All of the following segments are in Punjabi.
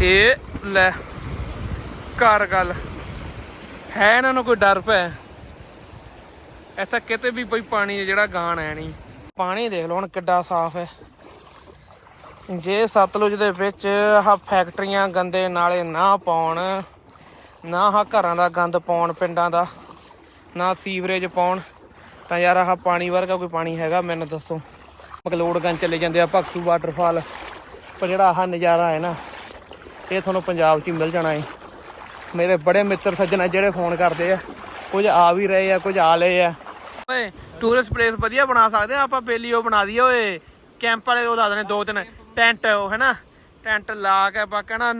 ਇਹ ਲੈ, ਘਰ ਗੱਲ। ਹੈ ਇਹਨਾਂ ਨੂੰ ਕੋਈ ਡਰ ਪੈ ਇੱਥੇ ਕਿਤੇ ਵੀ ਕੋਈ ਪਾਣੀ ਹੈ ਜਿਹੜਾ ਗਾਣ ਹੈ ਨਹੀਂ। ਪਾਣੀ ਦੇਖ ਲਓ ਹੁਣ ਕਿੱਡਾ ਸਾਫ਼ ਹੈ। ਜੇ ਸਤਲੁਜ ਦੇ ਵਿੱਚ ਆਹ ਫੈਕਟਰੀਆਂ ਗੰਦੇ ਨਾਲੇ ਨਾ ਪਾਉਣ, ਨਾ ਆਹ ਘਰਾਂ ਦਾ ਗੰਦ ਪਾਉਣ ਪਿੰਡਾਂ ਦਾ, ਨਾ ਸੀਵਰੇਜ ਪਾਉਣ, ਤਾਂ ਯਾਰ ਆਹ ਪਾਣੀ ਵਰਗਾ ਕੋਈ ਪਾਣੀ ਹੈਗਾ, ਮੈਨੂੰ ਦੱਸੋ। ਮਕਲੋੜਗੰਜ ਚਲੇ ਜਾਂਦੇ ਆ ਭਗਤੂ ਵਾਟਰਫਾਲ ਪਰ ਜਿਹੜਾ ਆਹ ਨਜ਼ਾਰਾ ਹੈ ਨਾ ਇਹ ਤੁਹਾਨੂੰ ਪੰਜਾਬ 'ਚ ਹੀ ਮਿਲ ਜਾਣਾ ਹੈ ਮੇਰੇ ਬੜੇ ਮਿੱਤਰ ਸੱਜਣ ਆ ਜਿਹੜੇ ਫੋਨ ਕਰਦੇ ਆ। ਕੁਝ ਆ ਵੀ ਰਹੇ ਆ, ਕੁਝ ਆ ਲਏ ਆ। ਓਏ ਟੂਰਿਸਟ ਪਲੇਸ ਵਧੀਆ ਬਣਾ ਸਕਦੇ ਆ ਆਪਾਂ ਬੇਲੀਓ ਬਣਾ ਦਈਏ ਓਏ। ਕੈਂਪ ਵਾਲੇ ਉਹ ਲਾ ਦੇਣੇ ਦੋ ਤਿੰਨ। ਟੈਂਟ ਉਹ, ਹੈਨਾ? ਟੈਂਟ ਲਾ ਕੇ ਆਪਾਂ ਕਹਿਣਾ,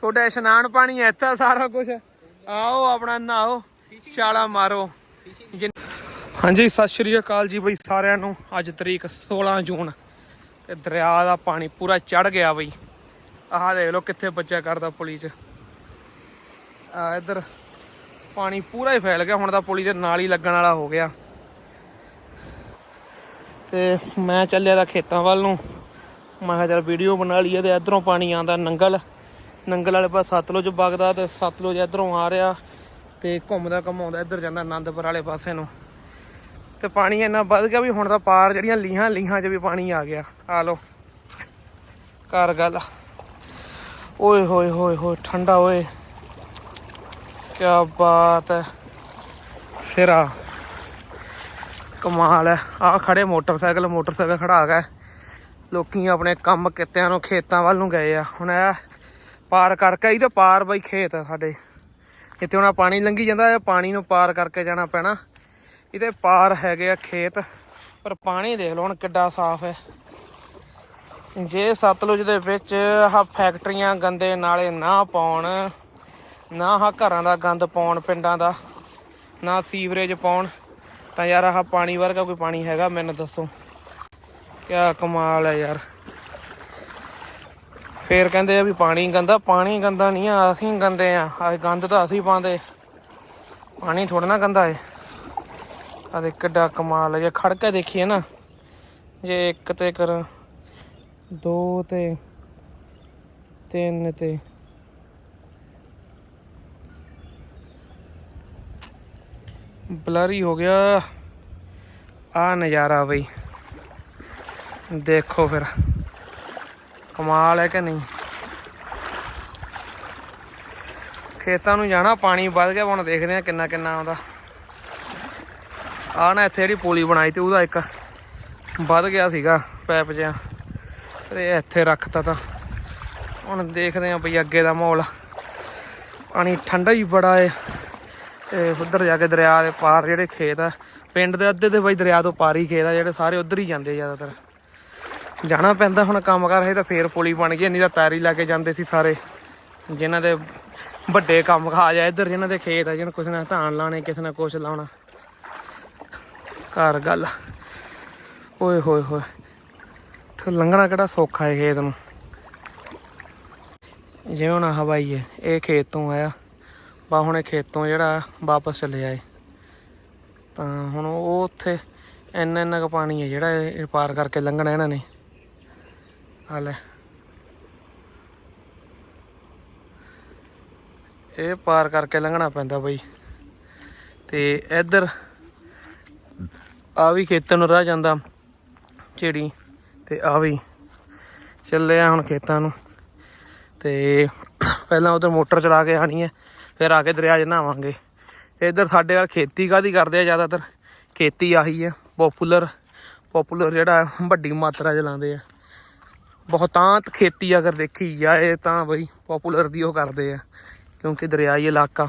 ਤੁਹਾਡਾ ਇਸ਼ਨਾਨ ਪਾਣੀ ਹੈ ਇੱਥੇ ਸਾਰਾ ਕੁਝ। ਆਓ ਆਪਣਾ, ਨਹਾਓ, ਛਾਲਾ ਮਾਰੋ। ਜਿਨ- ਹਾਂਜੀ, ਸਤਿ ਸ਼੍ਰੀ ਅਕਾਲ ਜੀ ਬਈ ਸਾਰਿਆਂ ਨੂੰ। ਅੱਜ ਤਰੀਕ 16 ਜੂਨ ਤੇ ਦਰਿਆ ਦਾ ਪਾਣੀ ਪੂਰਾ ਚੜ ਗਿਆ ਬਈ। ਆਹ ਦੇਖ ਲਓ ਕਿੱਥੇ ਬੱਚਾ ਕਰਦਾ ਪੁਲੀ ਚ। ਆ ਇੱਧਰ ਪਾਣੀ ਪੂਰਾ ਹੀ ਫੈਲ ਗਿਆ, ਹੁਣ ਤਾਂ ਪੁਲੀ ਦੇ ਨਾਲ ਹੀ ਲੱਗਣ ਵਾਲਾ ਹੋ ਗਿਆ। ਤੇ ਮੈਂ ਚੱਲਿਆ ਤਾਂ ਖੇਤਾਂ ਵੱਲ ਨੂੰ। ਮੈਂ ਕਿਹਾ ਚੱਲ ਵੀਡੀਓ ਬਣਾ ਲਈਏ ਤੇ ਇਧਰੋਂ ਪਾਣੀ ਆਉਂਦਾ ਨੰਗਲ। ਨੰਗਲ ਵਾਲੇ ਪਾਸੇ ਸਤਲੁਜ ਵਗਦਾ ਤੇ ਸਤਲੁਜ ਇਧਰੋਂ ਆ ਰਿਹਾ ਤੇ ਘੁੰਮਦਾ ਘਮਾਉਂਦਾ ਇੱਧਰ ਜਾਂਦਾ ਆਨੰਦਪੁਰ ਵਾਲੇ ਪਾਸੇ ਨੂੰ। ਤੇ ਪਾਣੀ ਇੰਨਾ ਵੱਧ ਗਿਆ ਵੀ ਹੁਣ ਤਾਂ ਪਾਰ ਜਿਹੜੀਆਂ ਲੀਹਾਂ ਲੀਹਾਂ 'ਚ ਵੀ ਪਾਣੀ ਆ ਗਿਆ। ਆ ਲੋ ਕਰ ਗੱਲ। ਓਏ ਹੋਏ ਹੋਏ ਹੋਏ, ਠੰਡਾ ਓਏ। ਕੀ ਬਾਤ ਹੈ ਸਿਰਾ ਕਮਾਲ ਹੈ ਆ ਖੜੇ ਮੋਟਰਸਾਈਕਲ ਮੋਟਰਸਾਈਕਲ ਖੜਾ ਗਿਆ ਲੋਕੀ ਆਪਣੇ ਕੰਮ ਕਿੱਤਿਆਂ ਨੂੰ ਖੇਤਾਂ ਵੱਲ ਨੂੰ ਗਏ ਆ। ਹੁਣ ਇਹ ਪਾਰ ਕਰਕੇ ਇਹਦੇ ਪਾਰ ਬਈ ਖੇਤ ਆ ਸਾਡੇ। ਇੱਥੇ ਹੁਣ ਪਾਣੀ ਲੰਘੀ ਜਾਂਦਾ ਇਹ ਪਾਣੀ ਨੂੰ ਪਾਰ ਕਰਕੇ ਜਾਣਾ ਪੈਣਾ। ਇਹਦੇ ਪਾਰ ਹੈਗੇ ਆ ਖੇਤ। ਪਰ ਪਾਣੀ ਦੇਖ ਲਓ ਹੁਣ ਕਿੱਡਾ ਸਾਫ਼ ਹੈ ਜੇ ਸਤਲੁਜ ਦੇ ਵਿੱਚ ਆਹ ਫੈਕਟਰੀਆਂ ਗੰਦੇ ਨਾਲੇ ਨਾ ਪਾਉਣ, ਨਾ ਆਹ ਘਰਾਂ ਦਾ ਗੰਦ ਪਾਉਣ ਪਿੰਡਾਂ ਦਾ, ਨਾ ਸੀਵਰੇਜ ਪਾਉਣ, ਤਾਂ ਯਾਰ ਆਹ ਪਾਣੀ ਵਰਗਾ ਕੋਈ ਪਾਣੀ ਹੈਗਾ ਮੈਨੂੰ ਦੱਸੋ। ਕਿਆ ਕਮਾਲ ਹੈ ਯਾਰ। ਫੇਰ ਕਹਿੰਦੇ ਆ ਵੀ ਪਾਣੀ ਗੰਦਾ ਪਾਣੀ ਗੰਦਾ ਨਹੀਂ ਆ, ਅਸੀਂ ਗੰਦੇ ਆ। ਆ ਗੰਦ ਤਾਂ ਅਸੀਂ ਪਾਉਂਦੇ। ਪਾਣੀ ਥੋੜਾ ਨਾ ਗੰਦਾ ਏ। ਆ ਦੇ ਕਿੱਡਾ ਕਮਾਲ ਹੈ। ਜੇ ਖੜ ਕੇ ਦੇਖੀਏ ਨਾ, ਜੇ ਇੱਕ ਤੇ ਕਰ ਦੋ ਤੇ ਤਿੰਨ ਤੇ ਬਲਰੀ ਹੋ ਗਿਆ। ਆ ਨਜ਼ਾਰਾ ਬਈ। ਦੇਖੋ ਫਿਰ, ਕਮਾਲ ਹੈ ਕਿ ਨਹੀਂ? ਖੇਤਾਂ ਨੂੰ ਜਾਣਾ, ਪਾਣੀ ਵੱਧ ਗਿਆ, ਹੁਣ ਦੇਖਦੇ ਆ ਕਿੰਨਾ ਕਿੰਨਾ ਆਉਂਦਾ। ਆ ਨਾ ਇੱਥੇ ਜਿਹੜੀ ਪੋਲੀ ਬਣਾਈ ਤੇ ਉਹਦਾ ਇੱਕ ਵੱਧ ਗਿਆ ਸੀਗਾ ਪੈਪ ਜਿਹਾ। ਤੇ ਇਹ ਇੱਥੇ ਰੱਖਤਾ ਤਾਂ। ਹੁਣ ਦੇਖਦੇ ਆ ਬਈ ਅੱਗੇ ਦਾ ਮਾਹੌਲ। ਪਾਣੀ ਠੰਡਾ ਹੀ ਬੜਾ ਏ। ਤੇ ਉਧਰ ਜਾ ਕੇ ਦਰਿਆ ਦੇ ਪਾਰ ਜਿਹੜੇ ਖੇਤ ਆ, ਪਿੰਡ ਦੇ ਅੱਧੇ ਤੇ ਬਈ ਦਰਿਆ ਤੋਂ ਪਾਰ ਹੀ ਖੇਤ ਆ, ਜਿਹੜੇ ਸਾਰੇ ਉਧਰ ਹੀ ਜਾਂਦੇ ਜ਼ਿਆਦਾਤਰ। ਜਾਣਾ ਪੈਂਦਾ ਹੁਣ ਕੰਮ ਕਰ ਰਹੇ ਤਾਂ ਫੇਰ ਪੁਲੀ ਬਣ ਗਈ ਨਹੀਂ ਤਾਂ ਤਾਰੀ ਲਾ ਕੇ ਜਾਂਦੇ ਸੀ ਸਾਰੇ। ਜਿਨ੍ਹਾਂ ਦੇ ਵੱਡੇ ਕੰਮ ਖਾ ਜਾ ਇੱਧਰ, ਜਿਨ੍ਹਾਂ ਦੇ ਖੇਤ ਆ, ਜਿਹਨਾਂ ਕੁਛ ਨਾ ਧਾਨ ਲਾਣੇ ਕਿਸੇ ਨੇ ਕੁਛ ਲਾਉਣਾ। ਘਰ ਗੱਲ। ਓਏ ਹੋਏ ਹੋਏ। ਤੇ ਲੰਘਣਾ ਕਿਹੜਾ ਸੌਖਾ ਹੈ ਖੇਤ ਨੂੰ। ਜਿਵੇਂ ਹੁਣ ਹਵਾਈ ਹੈ ਇਹ ਖੇਤ ਤੋਂ ਆਇਆ। ਬਾ ਹੁਣ ਇਹ ਖੇਤੋਂ ਜਿਹੜਾ ਵਾਪਸ ਚਲੇ ਆਏ। ਤਾਂ ਹੁਣ ਉਹ ਉੱਥੇ ਇੰਨਾ ਇੰਨਾ ਕੁ ਪਾਣੀ ਹੈ ਜਿਹੜਾ ਇਹ ਪਾਰ ਕਰਕੇ ਲੰਘਣਾ ਇਹਨਾਂ ਨੇ। ਆ ਲੈ। ਇਹ ਪਾਰ ਕਰਕੇ ਲੰਘਣਾ ਪੈਂਦਾ ਬਈ। ਤੇ ਇੱਧਰ ਆ ਵੀ ਖੇਤਾਂ ਨੂੰ ਰਾਹ ਜਾਂਦਾ। ਝੇੜੀ ਤੇ ਆ ਵੀ ਚੱਲੇ ਆ ਹੁਣ ਖੇਤਾਂ ਨੂੰ। ਤੇ ਪਹਿਲਾਂ ਉਧਰ ਮੋਟਰ ਚਲਾ ਕੇ ਆਣੀ ਹੈ, ਫਿਰ ਆ ਕੇ ਦਰਿਆ 'ਚ ਨਹਾਵਾਂਗੇ। ਤੇ ਇੱਧਰ ਸਾਡੇ ਵਾਲ ਖੇਤੀ ਕਾਦੀ ਕਰਦੇ ਆ ਜ਼ਿਆਦਾਤਰ? ਖੇਤੀ ਆਹੀ ਹੈ ਪਪੂਲਰ ਪਪੂਲਰ ਜਿਹੜਾ ਵੱਡੀ ਮਾਤਰਾ 'ਚ ਲਾਉਂਦੇ ਆ। ਬਹੁਤਾਂਤ ਖੇਤੀ ਅਗਰ ਦੇਖੀ ਜਾਏ ਤਾਂ ਬਈ ਪਪੂਲਰ ਦੀ ਉਹ ਕਰਦੇ ਆ, ਕਿਉਂਕਿ ਦਰਿਆਈ ਇਲਾਕਾ।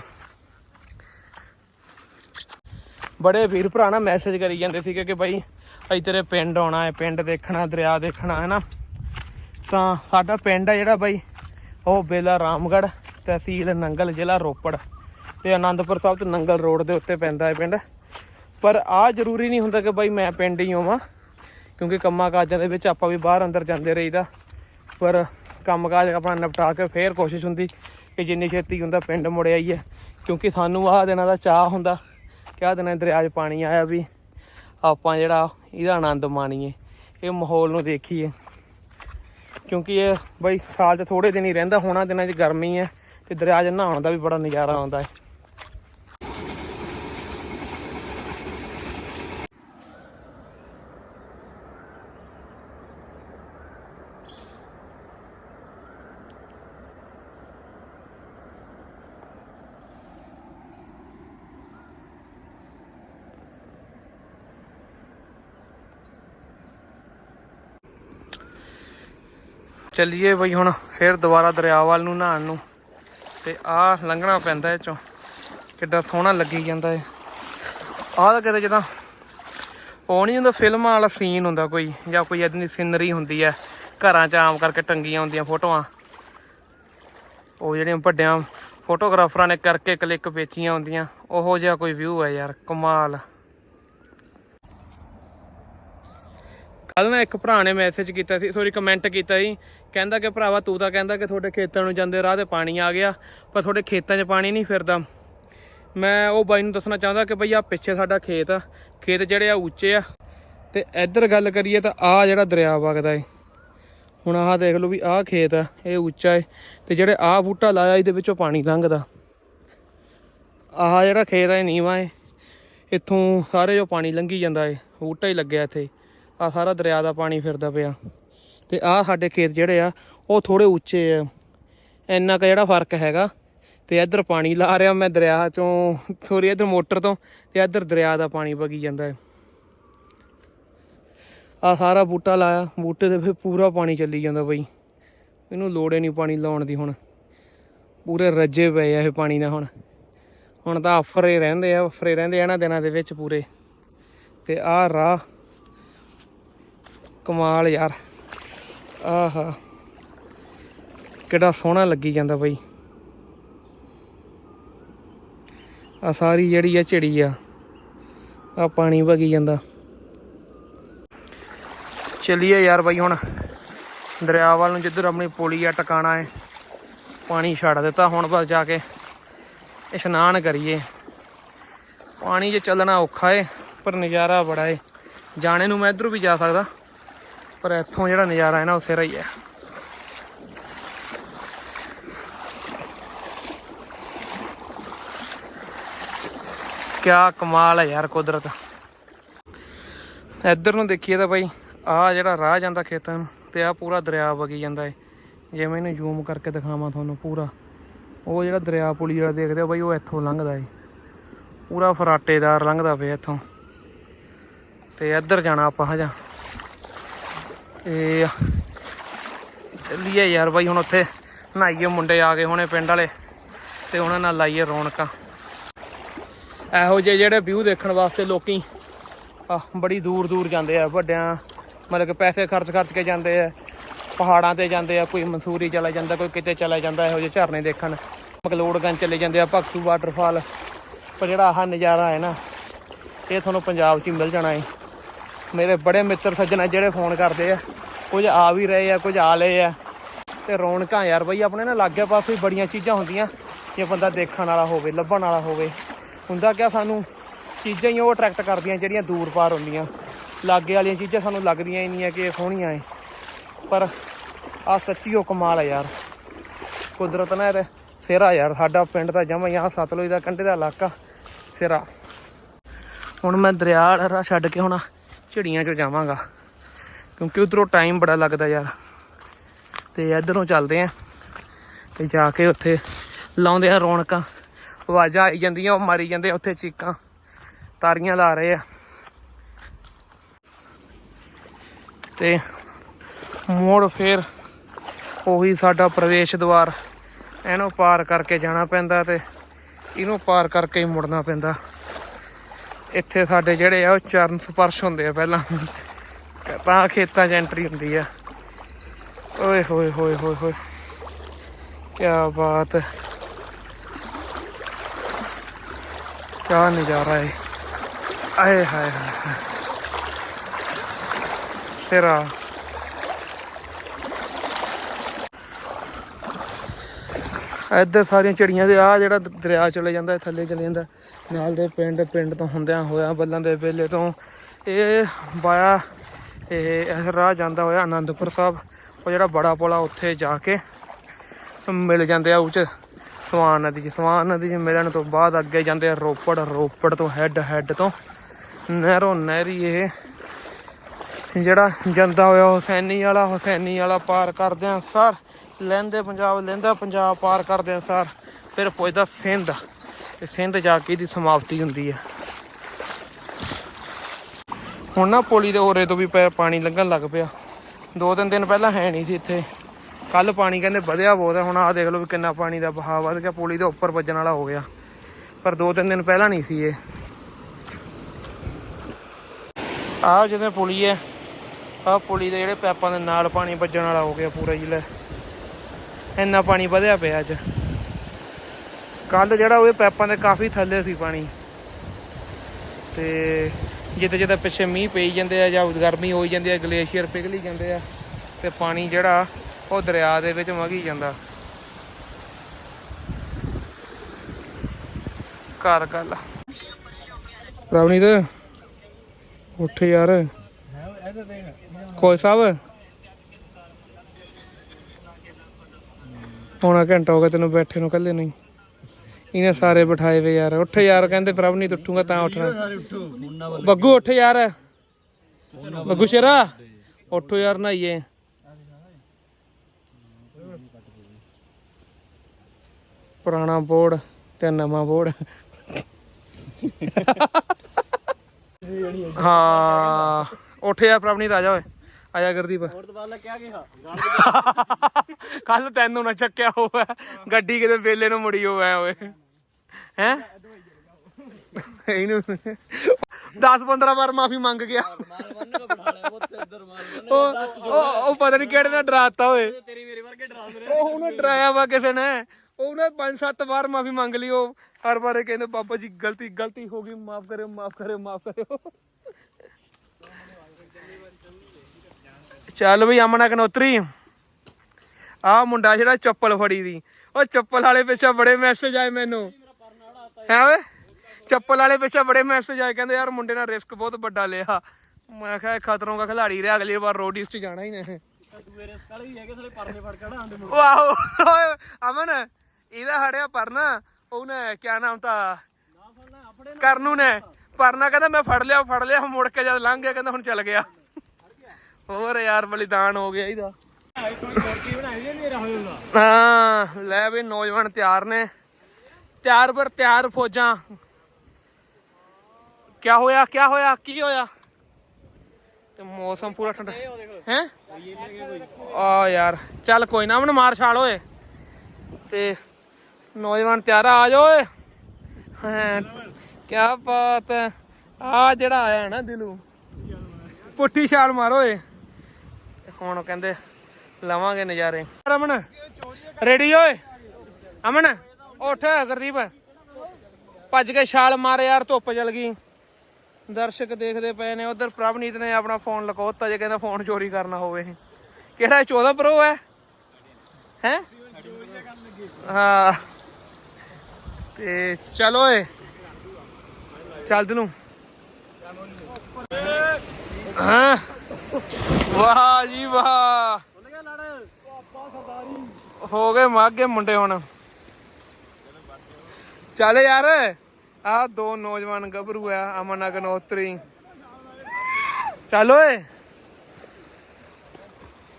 ਬੜੇ ਵੀਰ ਭਰਾ ਨਾ ਮੈਸੇਜ ਕਰੀ ਜਾਂਦੇ ਸੀਗੇ ਕਿ ਬਈ ਅਸੀਂ ਤੇਰੇ ਪਿੰਡ ਆਉਣਾ ਹੈ, ਪਿੰਡ ਦੇਖਣਾ, ਦਰਿਆ ਦੇਖਣਾ, ਹੈ ਨਾ? ਤਾਂ ਸਾਡਾ ਪਿੰਡ ਹੈ ਜਿਹੜਾ ਬਾਈ, ਉਹ ਬੇਲਾ ਰਾਮਗੜ੍ਹ, ਤਹਿਸੀਲ ਨੰਗਲ ਜ਼ਿਲ੍ਹਾ ਰੋਪੜ ਤੇ ਆਨੰਦਪੁਰ ਸਾਹਿਬ ਤੋਂ ਨੰਗਲ ਰੋਡ ਦੇ ਉੱਤੇ ਪੈਂਦਾ ਹੈ ਪਿੰਡ। ਪਰ ਆ ਜ਼ਰੂਰੀ ਨਹੀਂ ਹੁੰਦਾ ਕਿ ਬਾਈ ਮੈਂ ਪਿੰਡ ਹੀ ਹੋਵਾਂ, ਕਿਉਂਕਿ ਕੰਮਾਂ ਕਾਜਾਂ ਦੇ ਵਿੱਚ ਆਪਾਂ ਵੀ ਬਾਹਰ ਅੰਦਰ ਜਾਂਦੇ ਰਹੀਦਾ। ਪਰ ਕੰਮ ਕਾਜ ਆਪਣਾ ਨਿਪਟਾ ਕੇ ਫੇਰ ਕੋਸ਼ਿਸ਼ ਹੁੰਦੀ ਕਿ ਜਿੰਨੀ ਛੇਤੀ ਹੁੰਦਾ ਪਿੰਡ ਮੁੜ ਆਈਏ, ਕਿਉਂਕਿ ਸਾਨੂੰ ਆਹ ਦਿਨਾਂ ਦਾ ਚਾਹ ਹੁੰਦਾ ਕਿ ਆਹ ਦਿਨਾਂ ਦਰਿਆ 'ਚ ਪਾਣੀ ਆਇਆ ਵੀ ਆਪਾਂ ਜਿਹੜਾ ਇਹਦਾ ਆਨੰਦ ਮਾਣੀਏ, ਇਹ ਮਾਹੌਲ ਨੂੰ ਦੇਖੀਏ। ਕਿਉਂਕਿ ਇਹ ਬਈ ਸਾਲ 'ਚ ਥੋੜੇ ਦਿਨ ਹੀ ਰਹਿੰਦਾ, ਹੋਣਾ ਦਿਨਾਂ 'ਚ ਗਰਮੀ ਹੈ ਤੇ ਦਰਿਆ 'ਚ ਨਹਾਉਣ ਦਾ ਵੀ ਬੜਾ ਨਜ਼ਾਰਾ ਆਉਂਦਾ ਹੈ। ਚੱਲੀਏ ਬਈ ਹੁਣ ਫੇਰ ਦੁਬਾਰਾ ਦਰਿਆ ਵੱਲ ਨੂੰ ਨਹਾਉਣ ਨੂੰ। ਤੇ ਆਹ ਲੰਘਣਾ ਪੈਂਦਾ ਇਹ ਚੋਂ। ਕਿੱਡਾ ਸੋਹਣਾ ਲੱਗੀ ਜਾਂਦਾ ਏ ਆਹ ਤਾਂ ਕਿਤੇ ਜਦਾਂ ਉਹ ਨਹੀਂ ਹੁੰਦਾ ਫਿਲਮਾਂ ਵਾਲਾ ਸੀਨ ਹੁੰਦਾ ਕੋਈ, ਜਾਂ ਕੋਈ ਇਦਾਂ ਦੀ ਸਿਨਰੀ ਹੁੰਦੀ ਹੈ। ਘਰਾਂ 'ਚ ਆਮ ਕਰਕੇ ਟੰਗੀਆਂ ਹੁੰਦੀਆਂ ਫੋਟੋਆਂ। ਉਹ ਜਿਹੜੀਆਂ ਵੱਡਿਆਂ ਫੋਟੋਗ੍ਰਾਫਰਾਂ ਨੇ ਕਰਕੇ ਕਲਿੱਕ ਵੇਚੀਆਂ ਹੁੰਦੀਆਂ। ਉਹੋ ਜਿਹਾ ਕੋਈ ਵਿਊ ਹੈ ਯਾਰ, ਕਮਾਲ। ਕੱਲ ਨਾ ਇੱਕ ਭਰਾ ਨੇ ਮੈਸੇਜ ਕੀਤਾ ਸੀ ਸੋਰੀ ਕਮੈਂਟ ਕੀਤਾ ਸੀ। ਕਹਿੰਦਾ ਕਿ ਭਰਾਵਾ ਤੂੰ ਤਾਂ ਕਹਿੰਦਾ ਕਿ ਤੁਹਾਡੇ ਖੇਤਾਂ ਨੂੰ ਜਾਂਦੇ ਰਾਹ ਤੇ ਪਾਣੀ ਆ ਗਿਆ, ਪਰ ਤੁਹਾਡੇ ਖੇਤਾਂ 'ਚ ਪਾਣੀ ਨਹੀਂ ਫਿਰਦਾ। ਮੈਂ ਉਹ ਬਾਈ ਨੂੰ ਦੱਸਣਾ ਚਾਹੁੰਦਾ ਕਿ ਬਈ ਆ ਪਿੱਛੇ ਸਾਡਾ ਖੇਤ ਆ, ਖੇਤ ਜਿਹੜੇ ਆ ਉੱਚੇ ਆ। ਤੇ ਇੱਧਰ ਗੱਲ ਕਰੀਏ ਤਾਂ ਆ ਜਿਹੜਾ ਦਰਿਆ ਵਗਦਾ ਏ, ਹੁਣ ਆਹ ਦੇਖ ਲਓ ਵੀ ਆਹ ਖੇਤ ਆ, ਇਹ ਉੱਚਾ ਏ, ਤੇ ਜਿਹੜੇ ਆਹ ਬੂਟਾ ਲਾਇਆ ਇਹਦੇ ਵਿੱਚੋਂ ਪਾਣੀ ਲੰਘਦਾ। ਆਹ ਜਿਹੜਾ ਖੇਤ ਹੈ ਇਹ ਨੀਵਾਂ ਏ, ਇੱਥੋਂ ਸਾਰੇ ਜੋ ਪਾਣੀ ਲੰਘੀ ਜਾਂਦਾ ਏ, ਬੂਟਾ ਹੀ ਲੱਗਿਆ ਇੱਥੇ। ਆ ਸਾਰਾ ਦਰਿਆ ਦਾ ਪਾਣੀ ਫਿਰਦਾ ਪਿਆ। ਤੇ ਆਹ ਸਾਡੇ ਖੇਤ ਜਿਹੜੇ ਆ, ਉਹ ਥੋੜੇ ਉੱਚੇ ਆ। ਇੰਨਾ ਕੁ ਜਿਹੜਾ ਫ਼ਰਕ ਹੈਗਾ। ਤੇ ਇੱਧਰ ਪਾਣੀ ਲਾ ਰਿਹਾ ਮੈਂ ਦਰਿਆ ਚੋਂ ਸੋਰੀ ਇੱਧਰ ਮੋਟਰ ਤੋਂ, ਤੇ ਇੱਧਰ ਦਰਿਆ ਦਾ ਪਾਣੀ ਵਗੀ ਜਾਂਦਾ ਹੈ। ਆ ਸਾਰਾ ਬੂਟਾ ਲਾਇਆ, ਬੂਟੇ ਤੇ ਫਿਰ ਪੂਰਾ ਪਾਣੀ ਚੱਲੀ ਜਾਂਦਾ ਬਈ। ਇਹਨੂੰ ਲੋੜ ਹੀ ਨਹੀਂ ਪਾਣੀ ਲਾਉਣ ਦੀ ਹੁਣ। ਪੂਰੇ ਰੱਜੇ ਪਏ ਆ ਇਹ ਪਾਣੀ ਦਾ ਹੁਣ। ਹੁਣ ਤਾਂ ਆਫਰੇ ਰਹਿੰਦੇ ਆ, ਆਫਰੇ ਰਹਿੰਦੇ ਆ ਇਹਨਾਂ ਦਿਨਾਂ ਦੇ ਵਿੱਚ ਪੂਰੇ। ਤੇ ਆਹ ਰਾਹ। ਕਮਾਲ ਯਾਰ। ਆਹਾ। ਕਿਹੜਾ ਸੋਹਣਾ ਲੱਗੀ ਜਾਂਦਾ ਬਾਈ। ਆ ਸਾਰੀ ਜਿਹੜੀ ਆ ਝਿੜੀ ਆ ਆ ਪਾਣੀ ਵਗੀ ਜਾਂਦਾ। ਚਲਿਏ ਯਾਰ ਬਾਈ ਹੁਣ। ਦਰਿਆ ਵੱਲ ਨੂੰ ਜਿੱਧਰ ਆਪਣੀ ਪੋਲੀ ਆ ਟਿਕਾਣਾ ਹੈ ਪਾਣੀ ਛੱਡ ਦਿੱਤਾ ਹੁਣ ਬਸ ਜਾ ਕੇ। ਇਸ਼ਨਾਨ ਕਰੀਏ। ਪਾਣੀ 'ਚ ਚੱਲਣਾ ਔਖਾ ਏ, ਪਰ ਨਜ਼ਾਰਾ ਬੜਾ ਏ। ਜਾਣੇ ਨੂੰ ਮੈਂ ਇਧਰੋਂ ਵੀ ਜਾ ਸਕਦਾ। ਪਰ ਇੱਥੋਂ ਜਿਹੜਾ ਨਜ਼ਾਰਾ ਹੈ ਨਾ, ਉਹ ਸਿਰਾ ਹੀ ਹੈ। ਕਿਆ ਕਮਾਲ ਹੈ ਯਾਰ ਕੁਦਰਤ। ਇੱਧਰ ਨੂੰ ਦੇਖੀਏ ਤਾਂ ਬਾਈ, ਆਹ ਜਿਹੜਾ ਰਾਹ ਜਾਂਦਾ ਖੇਤਾਂ ਨੂੰ, ਤੇ ਆ ਪੂਰਾ ਦਰਿਆ ਵਗੀ ਜਾਂਦਾ ਏ। ਜਿਵੇਂ ਇਹਨੂੰ ਜ਼ੂਮ ਕਰਕੇ ਦਿਖਾਵਾਂ ਤੁਹਾਨੂੰ ਪੂਰਾ। ਉਹ ਜਿਹੜਾ ਦਰਿਆ ਪੁਲੀ ਜਿਹੜਾ ਦੇਖਦੇ ਹੋ ਬਾਈ, ਉਹ ਇੱਥੋਂ ਲੰਘਦਾ ਏ। ਪੂਰਾ ਫਰਾਟੇਦਾਰ ਲੰਘਦਾ ਪਿਆ ਇੱਥੋਂ। ਤੇ ਇੱਧਰ ਜਾਣਾ ਆਪਾਂ ਹਜਾ। ਤੇ ਚੱਲੀਏ ਯਾਰ ਬਾਈ, ਹੁਣ ਉੱਥੇ ਨਹਾਈਏ, ਮੁੰਡੇ ਆ ਗਏ ਹੋਣੇ ਪਿੰਡ ਵਾਲੇ ਤੇ ਉਹਨਾਂ ਨਾਲ ਲਾਈਏ ਰੌਣਕਾਂ। ਇਹੋ ਜਿਹੇ ਜਿਹੜੇ ਵਿਊ ਦੇਖਣ ਵਾਸਤੇ ਲੋਕੀ ਆ, ਬੜੀ ਦੂਰ ਦੂਰ ਜਾਂਦੇ ਆ, ਵੱਡਿਆਂ, ਮਤਲਬ ਕਿ ਪੈਸੇ ਖਰਚ ਖਰਚ ਕੇ ਜਾਂਦੇ ਆ, ਪਹਾੜਾਂ ਤੇ ਜਾਂਦੇ ਆ, ਕੋਈ ਮਨਸੂਰੀ ਚਲਾ ਜਾਂਦਾ, ਕੋਈ ਕਿਤੇ ਚਲਾ ਜਾਂਦਾ, ਇਹੋ ਜਿਹੇ ਝਰਨੇ ਦੇਖਣ। ਮਕਲੋੜਗੰਜ ਚਲੇ ਜਾਂਦੇ ਆ, ਭਗਤੂ ਵਾਟਰਫਾਲ ਪਰ ਜਿਹੜਾ ਆਹ ਨਜ਼ਾਰਾ ਹੈ ਨਾ, ਇਹ ਤੁਹਾਨੂੰ ਪੰਜਾਬ 'ਚ ਹੀ ਮਿਲ ਜਾਣਾ ਹੈ ਮੇਰੇ ਬੜੇ ਮਿੱਤਰ ਸੱਜਣ ਆ ਜਿਹੜੇ ਫੋਨ ਕਰਦੇ ਆ। ਕੁਝ ਆ ਵੀ ਰਹੇ ਆ, ਕੁਝ ਆ ਲਏ ਆ। ਤੇ ਰੌਣਕਾਂ ਯਾਰ ਬਈ, ਆਪਣੇ ਨਾ ਲਾਗੇ ਪਾਸੇ ਬੜੀਆਂ ਚੀਜ਼ਾਂ ਹੁੰਦੀਆਂ। ਜੇ ਬੰਦਾ ਦੇਖਣ ਵਾਲਾ ਹੋਵੇ, ਲੱਭਣ ਵਾਲਾ ਹੋਵੇ। ਹੁੰਦਾ ਕਿ ਸਾਨੂੰ ਚੀਜ਼ਾਂ ਹੀ ਉਹ ਅਟਰੈਕਟ ਕਰਦੀਆਂ ਜਿਹੜੀਆਂ ਦੂਰ ਪਾਰ ਹੁੰਦੀਆਂ। ਲਾਗੇ ਵਾਲੀਆਂ ਚੀਜ਼ਾਂ ਸਾਨੂੰ ਲੱਗਦੀਆਂ ਹੀ ਨਹੀਂ ਆ ਕਿ ਇਹ ਸੋਹਣੀਆਂ ਏ ਪਰ ਆ ਸੱਚੀ ਉਹ ਕਮਾਲ ਆ ਯਾਰ। ਕੁਦਰਤ ਨਾ ਇਹਦੇ ਸਿਰਾ ਯਾਰ। ਸਾਡਾ ਪਿੰਡ ਤਾਂ ਜਮਾ ਯਾਰ ਸਤਲੁਜ ਦਾ, ਕੰਢੇ ਦਾ ਇਲਾਕਾ, ਸਿਰਾ। ਹੁਣ ਮੈਂ ਦਰਿਆ ਛੱਡ ਕੇ ਹੁਣ ਝਿੜੀਆਂ 'ਚੋਂ ਜਾਵਾਂਗਾ। ਕਿਉਂਕਿ ਉਧਰੋਂ ਟਾਈਮ ਬੜਾ ਲੱਗਦਾ ਯਾਰ। ਤੇ ਇਧਰੋਂ ਚੱਲਦੇ ਆਂ। ਤੇ ਜਾ ਕੇ ਉੱਥੇ ਲਾਉਂਦੇ ਆ ਰੌਣਕਾਂ। ਆਵਾਜ਼ਾਂ ਆਈ ਜਾਂਦੀਆਂ, ਉਹ ਮਾਰੀ ਜਾਂਦੇ ਉੱਥੇ ਚੀਕਾਂ। ਤਾਰੀਆਂ ਲਾ ਰਹੇ ਆ। ਤੇ ਮੋੜ ਫੇਰ ਉਹੀ ਸਾਡਾ ਪ੍ਰਵੇਸ਼ ਦੁਆਰ ਇਹਨੂੰ ਪਾਰ ਕਰਕੇ ਜਾਣਾ ਪੈਂਦਾ ਤੇ ਇਹਨੂੰ ਪਾਰ ਕਰਕੇ ਹੀ ਮੁੜਨਾ ਪੈਂਦਾ। ਇੱਥੇ ਸਾਡੇ ਜਿਹੜੇ ਆ, ਉਹ ਚਰਨ ਸਪਰਸ਼ ਹੁੰਦੇ ਆ ਪਹਿਲਾਂ। ਤਾਂ ਖੇਤਾਂ 'ਚ ਐਂਟਰੀ ਹੁੰਦੀ ਆ। ਓਏ ਹੋਏ ਹੋਏ ਹੋਏ ਹੋਏ। ਕੀ ਬਾਤ। ਹੈ ਕਿਆ ਨਜ਼ਾਰਾ ਹੈ ਆਏ, ਹਾਏ ਹਾਏ ਹਾਏ। ਸਿਰਾ। ਇੱਧਰ ਸਾਰੀਆਂ ਚਿੜੀਆਂ ਦੇ ਆ ਜਿਹੜਾ ਦਰਿਆ ਚਲੇ ਜਾਂਦਾ ਥੱਲੇ ਚਲੇ ਜਾਂਦਾ। ਨਾਲ ਦੇ ਪਿੰਡ ਪਿੰਡ ਤੋਂ ਹੁੰਦਿਆਂ ਹੋਇਆ, ਬੱਲਾਂ ਦੇ ਵੇਲੇ ਤੋਂ ਇਹ ਬਾਇਆ ਇਹ ਇਹ ਰਾਹ ਜਾਂਦਾ ਹੋਇਆ ਆਨੰਦਪੁਰ ਸਾਹਿਬ। ਉਹ ਜਿਹੜਾ ਬੜਾ ਪੁਲ ਉੱਥੇ ਜਾ ਕੇ ਮਿਲ ਜਾਂਦੇ ਆ ਉਹ ਚ ਸਵਾਨ ਨਦੀ ਚ। ਸਵਾਨ ਨਦੀ ਚ ਮਿਲਣ ਤੋਂ ਬਾਅਦ ਅੱਗੇ ਜਾਂਦੇ ਆ ਰੋਪੜ। ਰੋਪੜ ਤੋਂ ਹੈੱਡ ਹੈੱਡ ਤੋਂ ਨਹਿਰੋਂ ਨਹਿਰੀ ਇਹ। ਜਿਹੜਾ ਜਾਂਦਾ ਹੋਇਆ ਹੁਸੈਨੀ ਵਾਲਾ ਹੁਸੈਨੀ ਵਾਲਾ ਪਾਰ ਕਰਦੇ ਆ ਸਰ। ਲੈਂਦੇ ਪੰਜਾਬ, ਲੈਂਦਾ ਪੰਜਾਬ, ਪਾਰ ਕਰਦੇ ਆ ਸਰ। ਫਿਰ ਪੁੱਜਦਾ ਸਿੰਧ। ਤੇ ਸਿੰਧ ਜਾ ਕੇ ਇਹਦੀ ਸਮਾਪਤੀ ਹੁੰਦੀ ਹੈ ਹੁਣ ਨਾ ਪੁਲੀ ਦੇ ਹੋਰੇ ਤੋਂ ਵੀ ਪੈ- ਪਾਣੀ ਲੰਘਣ ਲੱਗ ਪਿਆ। ਦੋ ਤਿੰਨ ਦਿਨ ਪਹਿਲਾਂ ਹੈ ਨਹੀਂ ਸੀ ਇੱਥੇ। ਕੱਲ ਪਾਣੀ ਕਹਿੰਦੇ ਵਧਿਆ ਬਹੁਤ ਹੈ ਹੁਣ ਆਹ ਦੇਖ ਲਓ ਵੀ ਕਿੰਨਾ ਪਾਣੀ ਦਾ ਬਹਾਅ ਵੱਧ ਗਿਆ। ਪੁਲੀ ਦੇ ਉੱਪਰ ਵੱਜਣ ਵਾਲਾ ਹੋ ਗਿਆ। ਪਰ ਦੋ ਤਿੰਨ ਦਿਨ ਪਹਿਲਾਂ ਨਹੀਂ ਸੀ ਇਹ। ਆਹ ਜਿਹਦੇ ਪੁਲੀ ਹੈ, ਆਹ ਪੁਲੀ ਦੇ ਜਿਹੜੇ ਪੈਪਾਂ ਦੇ ਨਾਲ ਪਾਣੀ ਵੱਜਣ ਵਾਲਾ ਹੋ ਗਿਆ ਪੂਰਾ ਜ਼ਿਲ੍ਹਾ ਇੰਨਾ ਪਾਣੀ ਵਧਿਆ ਪਿਆ ਅੱਜ। ਕੱਲ ਜਿਹੜਾ ਉਹ ਪੈਪਾਂ ਦੇ ਕਾਫੀ ਥੱਲੇ ਸੀ ਪਾਣੀ। ਤੇ ਜਿੱਤੇ ਜਿੱਤੇ ਪਿੱਛੇ ਮੀਂਹ ਪਈ ਜਾਂਦੇ ਆ ਜਾਂ ਗਰਮੀ ਹੋਈ ਜਾਂਦੀ ਆ ਗਲੇਸ਼ੀਅਰ ਪਿਘਲੀ ਜਾਂਦੇ ਆ ਤੇ ਪਾਣੀ ਜਿਹੜਾ ਉਹ ਦਰਿਆ ਦੇ ਵਿੱਚ ਵਗੀ ਜਾਂਦਾ। ਘਰ ਗੱਲ। ਰਵਨੀਤ ਉੱਠ ਯਾਰ। ਕੋਈ ਸਾਹਿਬ ਪੌਣਾ ਘੰਟਾ ਹੋ ਗਿਆ ਤੈਨੂੰ ਬੈਠੇ ਨੂੰ ਕੱਲੇ ਨਹੀਂ ਇਹਨੇ ਸਾਰੇ ਬਿਠਾਏ ਵੇ ਯਾਰ। ਉੱਠ ਯਾਰ ਕਹਿੰਦੇ ਪ੍ਰਭ ਨਹੀਂ ਉੱਠੂਗਾ ਤਾਂ ਉੱਠਣਾ। ਬੱਗੂ ਉੱਠ ਯਾਰ। ਬੱਗੂ ਸ਼ੇਰਾ। ਉੱਠੋ ਯਾਰ ਨਹਾਈਏ। ਪੁਰਾਣਾ ਬੋਰਡ ਤੇ ਨਵਾਂ ਬੋਰਡ। ਹਾਂ ਉੱਠ ਯਾਰ ਪ੍ਰਭ ਨਹੀਂ ਰਾਜਾ ਓਏ। ਆਇਆ ਗੁਰਦੀਪ। ਹੋਰ ਤੋਂ ਬਾਅਦ ਕਿਹਾ ਗਿਆ। ਕੱਲ ਤੈਨੂੰ ਨਾ ਚੱਕਿਆ ਹੋਇਆ ਗੱਡੀ ਕਿਤੇ ਵੇਲੇ ਨੂੰ ਮੁੜੀ ਹੋਇਆ ਓਏ। ਹੈ? ਇਹਨੂੰ 10 15 ਵਾਰ ਮਾਫੀ ਮੰਗ ਗਿਆ। ਉਹ ਪਤਾ ਨਹੀਂ ਕਿਹੜੇ ਨਾਲ ਡਰਾਤਾ ਓਏ। ਤੇਰੀ ਮੇਰੇ ਵਰਗੇ ਡਰਾਉਂਦੇ ਉਹ ਉਹਨੇ ਡਰਾਇਆ ਵਾ ਕਿਸੇ ਨੇ। ਉਹਨੇ ਪੰਜ ਸੱਤ ਵਾਰ ਮਾਫੀ ਮੰਗ ਲਈ ਉਹ ਹਰ ਵਾਰੇ ਕਹਿੰਦੇ ਬਾਬਾ ਜੀ ਗਲਤੀ ਗਲਤੀ ਹੋ ਗਈ। ਮਾਫ ਕਰਿਓ ਮਾਫ ਕਰਿਓ ਮਾਫ ਕਰਿਓ। ਚੱਲ ਬਈ ਅਮਨਾ ਕਨੋਤਰੀ ਆ ਮੁੰਡਾ ਜਿਹੜਾ ਚੱਪਲ ਫੜੀ ਦੀ। ਉਹ ਚੱਪਲ ਵਾਲੇ ਪਿੱਛੇ ਬੜੇ ਮੈਸੇਜ ਆਏ ਮੈਨੂੰ। ਹੈ ਓਏ? ਚੱਪਲ ਵਾਲੇ ਪਿੱਛੇ ਬੜੇ ਮੈਸੇਜ ਆਏ, ਕਹਿੰਦੇ ਯਾਰ ਮੁੰਡੇ ਨਾਲ ਰਿਸਕ ਬਹੁਤ ਵੱਡਾ ਲਿਆ। ਮੈਂ ਕਿਹਾ ਖਤਰੋਂ ਦਾ ਖਿਲਾੜੀ ਰਿਹਾ, ਅਗਲੀ ਵਾਰ ਰੋਡੀਸ 'ਚ ਜਾਣਾ ਹੀ ਨਹੀਂ। ਤੂੰ ਰਿਸ ਕਾਲੇ ਹੀ ਹੈਗੇ ਸਾਰੇ ਪਰਨੇ ਫੜ ਕੇ ਆਂਦੇ ਮੁੰਡੇ ਵਾਓ ਅਮਨ, ਇਹਦਾ ਹੜਿਆ ਪਰਨਾ। ਉਹਨੇ ਕਿਆ ਨਾਮ ਤਾਂ? ਨਾ ਕਰਨੂ ਨੇ। ਪਰਨਾ ਕਹਿੰਦਾ ਮੈਂ ਫੜ ਲਿਆ ਫੜ ਲਿਆ, ਮੁੜ ਕੇ ਜਦ ਲੰਘ ਗਿਆ, ਕਹਿੰਦਾ ਹੁਣ ਚੱਲ ਗਿਆ। ਹੋਰ ਯਾਰ ਬਲੀਦਾਨ ਹੋ ਗਿਆ ਇਹਦਾ। ਹਾਂ, ਲੈ ਵੀ ਨੌਜਵਾਨ ਤਿਆਰ ਨੇ। ਤਿਆਰ ਪਰ ਤਿਆਰ ਫੌਜਾਂ। ਕਿਆ ਹੋਇਆ ਕਿਆ ਹੋਇਆ, ਕੀ ਹੋਇਆ? ਤੇ ਮੌਸਮ ਪੂਰਾ ਠੰਡਾ। ਇਹ ਉਹ ਹੈ? ਆ ਯਾਰ, ਚੱਲ ਕੋਈ ਨਾ, ਮਨ ਮਾਰ ਛਾਲ ਓਏ। ਤੇ ਨੌਜਵਾਨ ਤਿਆਰ ਆ ਜਾਓ ਓਏ। ਹਾਂ ਕੀ ਬਾਤ ਆ ਜਿਹੜਾ ਆਇਆ ਨਾ ਦਿਲੂ। ਪੁੱਠੀ ਛਾਲ ਮਾਰੋ ਓਏ। ਹੁਣ ਕਹਿੰਦੇ ਲਵਾਂਗੇ ਨਜ਼ਾਰੇ। ਰਮਨ ਰੈਡੀ ਓਏ? ਅਮਨ, ਉੱਠ ਗੁਰਦੀਪ। ਭੱਜ ਕੇ ਛਾਲ ਮਾਰ ਯਾਰ, ਧੁੱਪ ਚਲ ਗਈ। ਦਰਸ਼ਕ ਦੇਖਦੇ ਪਏ ਨੇ, ਉਧਰ ਪ੍ਰਭਨੀਤ ਨੇ ਆਪਣਾ ਫੋਨ ਲਕੋਤਾ ਜੇ ਕਹਿੰਦਾ ਫੋਨ ਚੋਰੀ ਕਰਨਾ ਹੋਵੇ। ਕਿਹੜਾ ਇਹ 14 ਪ੍ਰੋ ਹੈ? ਹੈ? ਹਾਂ। ਤੇ ਚਲੋ ਏ ਚੱਲ ਤੈਨੂੰ ਹਾਂ। ਵਾਹ ਜੀ ਵਾਹ। ਬੋਲ ਗਿਆ ਲੜ ਹੋ ਗਏ ਮਾਗੇ ਮੁੰਡੇ ਹੁਣ। ਚੱਲ ਯਾਰ ਆ ਦੋ ਨੌਜਵਾਨ ਗੱਭਰੂ ਆ, ਅਮਨ ਅਗਨੋਤਰੀ ਚੱਲ ਓਏ।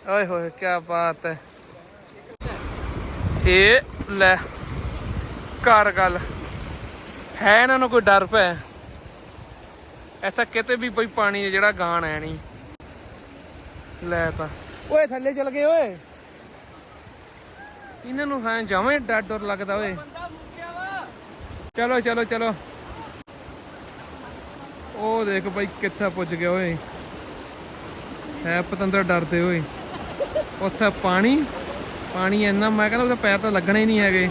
ਓਏ ਹੋਏ ਕੀ ਬਾਤ ਹੈ। ਇਹ ਲੈ ਕਰ ਗੱਲ। ਹੈ ਇਹਨਾਂ ਨੂੰ ਕੋਈ ਡਰ ਪਿਆ? ਇੱਥੇ ਕਿਤੇ ਵੀ ਕੋਈ ਪਾਣੀ ਜਿਹੜਾ ਗਾਣ ਹੈ ਨਹੀਂ। ਲੈ ਤਾਂ। ਓਏ ਥੱਲੇ ਚਲ ਗਏ ਓਏ। ਇਹਨਾਂ ਨੂੰ ਹਾਂ ਹੀ ਡਰ ਡਰ ਲੱਗਦਾ ਓਏ। ਚਲੋ ਚਲੋ ਚਲੋ। ਉਹ ਦੇਖ ਭਾਈ ਕਿੱਥੇ ਪੁੱਜ ਗਿਆ ਓਏ। ਹੈ ਪਤੰਦਰ ਡਰਦੇ ਓਏ। ਉੱਥੇ ਪਾਣੀ ਪਾਣੀ ਇੰਨਾ ਮੈਂ ਕਹਿੰਦਾ ਉਹਦੇ ਪੈਰ ਤਾਂ ਲੱਗਣੇ ਹੀ ਨਹੀਂ ਹੈਗੇ।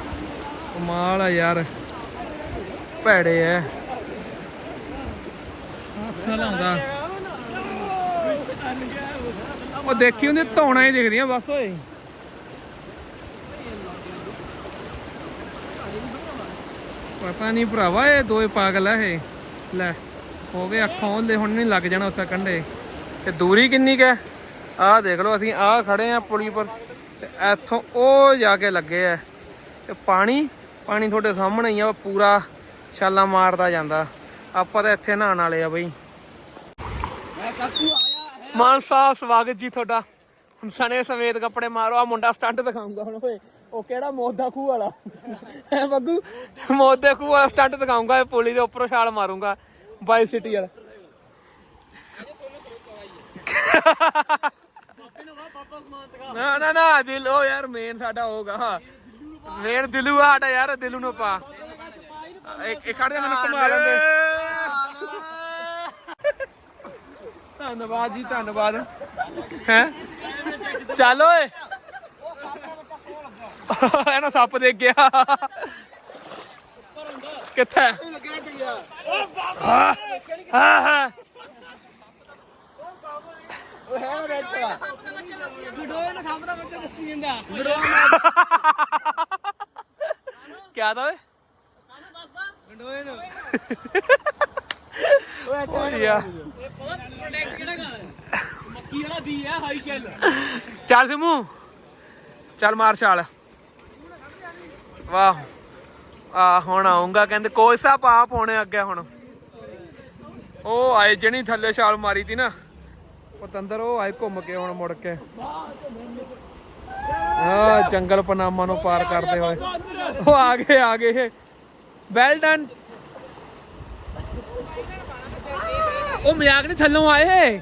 ਕਮਾਲ ਆ ਯਾਰ। ਭੈੜੇ ਐ। ਹੱਥ ਉਹ ਦੇਖੀ ਹੁੰਦੀ ਧੌਣਾ ਹੀ ਦਿਖਦੀਆਂ, ਬਸ ਓਏ। ਪਤਾ ਨਹੀਂ ਭਰਾਵਾ, ਇਹ ਦੋਏ ਪਾਗਲ ਆ ਇਹ। ਲੈ, ਹੋ ਗਏ ਅੱਖਾਂ ਉਹਦੇ, ਹੁਣ ਨਹੀਂ ਲੱਗ ਜਾਣਾ ਉੱਥੇ ਕੰਢੇ। ਤੇ ਦੂਰੀ ਕਿੰਨੀ ਕੁ ਆਹ ਦੇਖ ਲਓ, ਅਸੀਂ ਆਹ ਖੜੇ ਆ ਪੁਲੀ ਪਰ ਇੱਥੋਂ ਉਹ ਜਾ ਕੇ ਲੱਗੇ ਆ। ਤੇ ਪਾਣੀ ਪਾਣੀ ਤੁਹਾਡੇ ਸਾਹਮਣੇ ਹੀ ਆ, ਪੂਰਾ ਛਾਲਾ ਮਾਰਦਾ ਜਾਂਦਾ। ਆਪਾਂ ਤਾਂ ਇੱਥੇ ਨਹਾਉਣ ਵਾਲੇ ਆ ਬਈ। ਮਾਨ ਸਾਹਿਬ, ਸਵਾਗਤ ਜੀ ਤੁਹਾਡਾ। ਹੁਣ ਸਣੇ ਸਮੇਤ ਕੱਪੜੇ ਮਾਰੋ ਆ ਮੁੰਡਾ ਸਟੰਟ ਦਿਖਾਉਂਗਾ ਹੁਣ ਓਏ। ਉਹ ਕਿਹੜਾ ਮੌਤ ਦਾ ਖੂਹ ਵਾਲਾ? ਹੈ ਬੱਗੂ ਮੌਤ ਦੇ ਖੂਹ ਵਾਲਾ ਸਟੰਟ ਦਿਖਾਉਂਗਾ ਇਹ ਪੁਲੀ ਦੇ ਉੱਪਰੋਂ ਛਾਲ ਮਾਰੂੰਗਾ, ਬਾਈ ਸਿਟੀ ਵਾਲਾ। ਨਾ ਨਾ ਨਾ, ਦਿਲ, ਉਹ ਯਾਰ ਮੇਨ ਸਾਡਾ ਹੋਗਾ ਮੇਨ ਦਿਲੂ ਆ ਸਾਡਾ ਯਾਰ, ਦਿਲੂ ਨੂੰ ਪਾ। ਇੱਕ ਇੱਕ ਖੜ ਜਾ, ਮੈਨੂੰ ਘੁਮਾ ਲੈਂਦੇ ਧੰਨਵਾਦ ਜੀ ਧੰਨਵਾਦ। ਹੈ? ਚੱਲ ਓਏ। ਇਹਨਾਂ ਸੱਪ ਦੇਖ ਗਿਆ। ਕਿੱਥੇ? ਹਾਂ ਹਾਂ। ਉਹ ਹੈ ਵਿੱਚ ਗਡੋਏ ਨਾ ਖਾਂਦਾ ਬੱਚਾ ਦੱਸੀ ਜਾਂਦਾ ਕਿਆ ਦਾ ਓਏ ਗਡੋਏ ਨੂੰ ਓਏ ਯਾਰ ਮੱਕੀ ਵਾਲਾ ਬੀ ਹੈ ਹਾਈ ਸ਼ੈਲ ਚੱਲ ਸਿਮੂ, ਚੱਲ ਮਾਰ ਛਾਲ। ਵਾਹ। ਆ, ਹੁਣ ਆਉਂਗਾ ਕਹਿੰਦੇ ਕੋਈ ਸਾ ਪਾ ਪਾਉਣੇ ਅੱਗੇ ਹੁਣ। ਉਹ ਆਏ ਜਣੀ ਥੱਲੇ ਛਾਲ ਮਾਰੀ ਤੀ ਨਾ, ਪਤੰਦਰ ਉਹ ਆਏ ਘੁੰਮ ਕੇ ਹੁਣ ਮੁੜ ਕੇ। ਆ, ਜੰਗਲ ਪਨਾਮਾ ਨੂੰ ਪਾਰ ਕਰਦੇ ਹੋਏ। ਉਹ ਆ ਗਏ ਆ ਗਏ। ਵੈਲ ਡਨ ਉਹ ਮਜ਼ਾਕ ਨਹੀਂ ਥੱਲੋਂ ਆਏ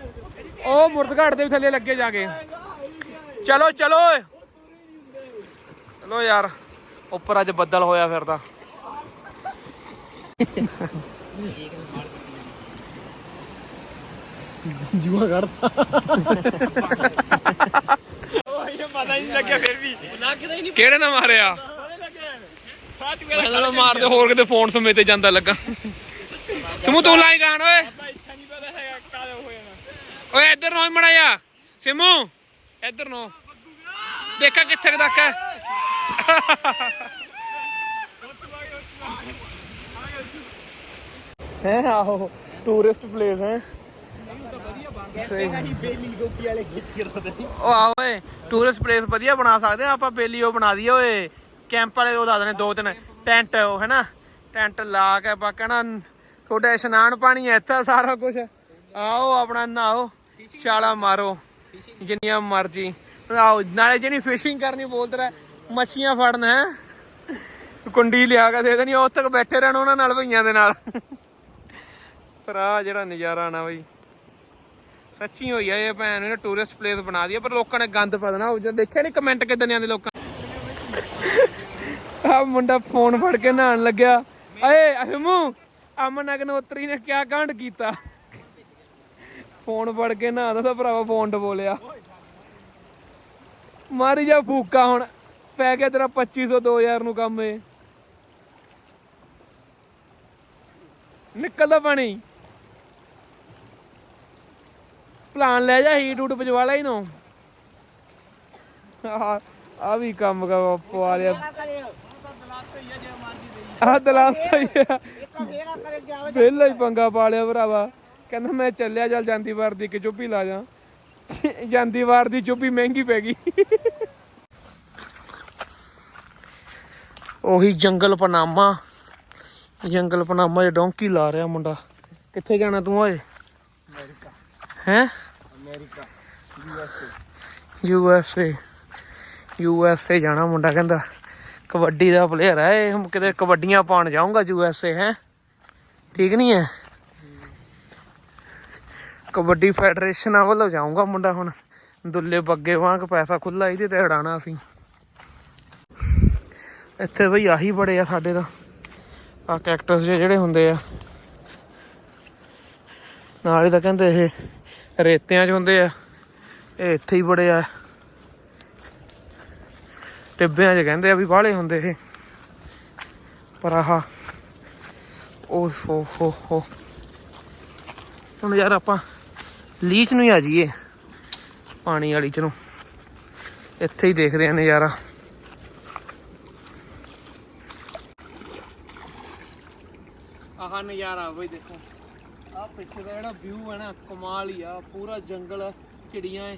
ਉਹ ਮੁਰਦਘਾਟ ਦੇ ਵੀ ਥੱਲੇ ਲੱਗੇ ਜਾ ਕੇ। ਚਲੋ ਚਲੋ। ਚਲੋ ਯਾਰ ਉੱਪਰ ਅੱਜ ਬੱਦਲ ਹੋਇਆ ਫਿਰਦਾ। ਜੂਆ ਕੱਢਦਾ। ਲੱਗਦਾ ਹੀ ਨਹੀਂ ਕਿਹੜੇ ਨਾਲ ਮਾਰਿਆ? ਪਹਿਲਾਂ ਤਾਂ ਮਾਰਦੇ ਹੋਰ ਕਿਤੇ ਫੋਨ ਸਮੇਤੇ ਜਾਂਦਾ ਲੱਗਾ। ਸਿਮੂ ਤੂੰ ਲਾਈ ਗਾਣ ਓਏ ਇੱਥਾ ਨਹੀਂ ਪਤਾ ਹੈਗਾ ਕਾਲੇ ਹੋ ਜਾਣਾ ਓਏ ਇੱਧਰ ਨੂੰ ਮੜਾਇਆ ਸਿਮੂ ਇੱਧਰ ਨੂੰ। ਦੇਖਾ ਕਿੱਥੇ ਤੱਕ ਹੈ ਹੈ ਆਹੋ ਟੂਰਿਸਟ ਪਲੇਸ ਹੈ। ਸਹੀ ਬੇਲੀ ਗੋਪੀ ਵਾਲੇ ਖਿੱਚ ਕੇ ਰੱਖਦੇ ਉਹ ਆ ਓਏ ਟੂਰਿਸਟ ਪਲੇਸ ਵਧੀਆ ਬਣਾ ਸਕਦੇ ਆ ਆਪਾਂ ਬੇਲੀ ਉਹ ਬਣਾ ਦਈਏ ਓਏ। ਕੈਂਪ ਵਾਲੇ ਉਹ ਲਾ ਦੇਣੇ ਦੋ ਤਿੰਨ। ਟੈਂਟ ਉਹ ਹੈਨਾ ਟੈਂਟ ਲਾ ਕੇ ਆਪਾਂ ਕਹਿਣਾ ਤੁਹਾਡਾ ਇਸ਼ਨਾਨ ਪਾਣੀ ਹੈ ਇੱਥੇ ਸਾਰਾ ਕੁਝ ਆਓ ਆਪਣਾ ਨਹਾਓ। ਛਾਲਾ ਮਾਰੋ, ਜਿੰਨੀਆਂ ਮਰਜ਼ੀ। ਆਓ, ਨਾਲੇ ਜਿਹੜੀ ਫਿਸ਼ਿੰਗ ਕਰਨੀ ਬੋਲਦਾ ਰਿਹਾ ਮੱਛੀਆਂ ਫੜਨਾ, ਹੈ? ਕੁੰਡੀ ਲਿਆ ਕੇ ਦੇ ਦੇਣੀ ਉਹ ਤੱਕ ਬੈਠੇ ਰਹਿਣ ਉਹਨਾਂ ਨਾਲ, ਭਈਆਂ ਦੇ ਨਾਲ। ਪਰ ਆ ਜਿਹੜਾ ਨਜ਼ਾਰਾ ਨਾ ਬਈ। ਸੱਚੀ ਹੋਈ ਆ ਇਹ ਭੈਣ ਨੇ ਟੂਰਿਸਟ ਪਲੇਸ ਬਣਾ ਦਿਆ ਪਰ ਲੋਕਾਂ ਨੇ ਗੰਦ ਪਾ ਦੇਣਾ। ਉਹ ਜਦ ਦੇਖਿਆ ਨਹੀਂ ਕਮੈਂਟ ਕਿਦਾਂ ਦੇ ਲੋਕਾਂ ਆ ਮੁੰਡਾ ਫੋਨ ਫੜ ਕੇ ਨਹਾਣ ਲੱਗਿਆ। ਏ ਅਹਮੂ ਅਮਨ ਅਗਨੋਤਰੀ ਨੇ ਕਿਆ ਕਾਂਡ ਕੀਤਾ? ਫੋਨ ਫੜ ਕੇ ਨਹਾਦਾ ਤਾਂ ਭਰਾਵਾ ਫੋਨ ਬੋਲਿਆ ਮਾਰੀ ਜਾ ਫੂਕਾ ਹੁਣ ਪੈ ਗਿਆ ਤੇਰਾ 2500 2000 ਨੂੰ ਕੰਮ ਏ ਨਿਕਲਦਾ ਪਾਣੀ। ਪਲਾਨ ਲੈ ਜਾ ਹੀਟ ਹੂਟ ਪਜਵਾ ਲੈ ਇਹਨੂੰ। ਆ ਵੀ ਕੰਮ ਕਾ ਪਵਾ ਲਿਆ ਆ ਦਲਾਸਾ ਹੀ ਆ। ਪਹਿਲਾਂ ਹੀ ਪੰਗਾ ਪਾ ਲਿਆ ਭਰਾਵਾ। ਕਹਿੰਦਾ ਮੈਂ ਚੱਲਿਆ ਚੱਲ ਜਾਂਦੀ ਵਾਰ ਦੀ ਕਿ ਚੁੱਪੀ ਲਾ ਜਾ। ਜਾਂਦੀ ਵਾਰ ਦੀ ਚੁੱਪੀ ਮਹਿੰਗੀ ਪੈ ਗਈ। ਉਹੀ ਜੰਗਲ ਪਨਾਮਾ। ਜੰਗਲ ਪਨਾਮਾ 'ਚ ਡੋਂਕੀ ਲਾ ਰਿਹਾ ਮੁੰਡਾ। ਕਿੱਥੇ ਜਾਣਾ ਤੂੰ ਓਏ? ਹੈ? America USA U S A. U S A ਜਾਣਾ ਮੁੰਡਾ ਕਹਿੰਦਾ। ਕਬੱਡੀ ਦਾ ਪਲੇਅਰ ਹੈ ਇਹ। ਕਿਤੇ ਕਬੱਡੀਆਂ ਪਾਉਣ ਜਾਊਂਗਾ ਯੂ ਐਸ ਏ ਹੈ? ਠੀਕ ਨਹੀਂ ਹੈ? ਕਬੱਡੀ ਫੈਡਰੇਸ਼ਨ ਵੱਲੋਂ ਜਾਊਂਗਾ ਮੁੰਡਾ ਹੁਣ। ਦੁੱਲੇ ਬੱਗੇ ਵਾਂਗ ਪੈਸਾ ਖੁੱਲਾ ਇਹਦੇ ਤੇ ਹੜਾਣਾ ਅਸੀਂ। ਇੱਥੇ ਬਈ ਆਹੀ ਬੜੇ ਆ ਸਾਡੇ ਦਾ ਆ ਕੈਕਟਸ ਜਿਹੜੇ ਹੁੰਦੇ ਆ। ਨਾਲ ਹੀ ਤਾਂ ਕਹਿੰਦੇ ਇਹ ਰੇਤਿਆਂ 'ਚ ਹੁੰਦੇ ਆ। ਇਹ ਇੱਥੇ ਹੀ ਬੜੇ ਆ। ਟਿੱਬਿਆਂ 'ਚ ਕਹਿੰਦੇ ਆ ਵੀ ਬਾਹਲੇ ਹੁੰਦੇ ਇਹ। ਪਰ ਆਹ ਓ ਹੋ ਹੋ ਹੋ। ਹੁਣ ਯਾਰ ਆਪਾਂ ਲੀਕ ਨੂੰ ਆ ਜਾਈਏ। ਪਾਣੀ ਵਾਲੀ ਚ ਇੱਥੇ ਹੀ ਦੇਖਦੇ ਆ ਨਜ਼ਾਰਾ। ਆਹ ਨਜ਼ਾਰਾ ਬਈ ਦੇਖੋ। ਆ ਪਿੱਛੇ ਦਾ ਜਿਹੜਾ ਵਿਊ ਹੈ ਨਾ, ਕਮਾਲ ਹੀ ਆ। ਪੂਰਾ ਜੰਗਲ ਚਿੜੀਆਂ ਏ।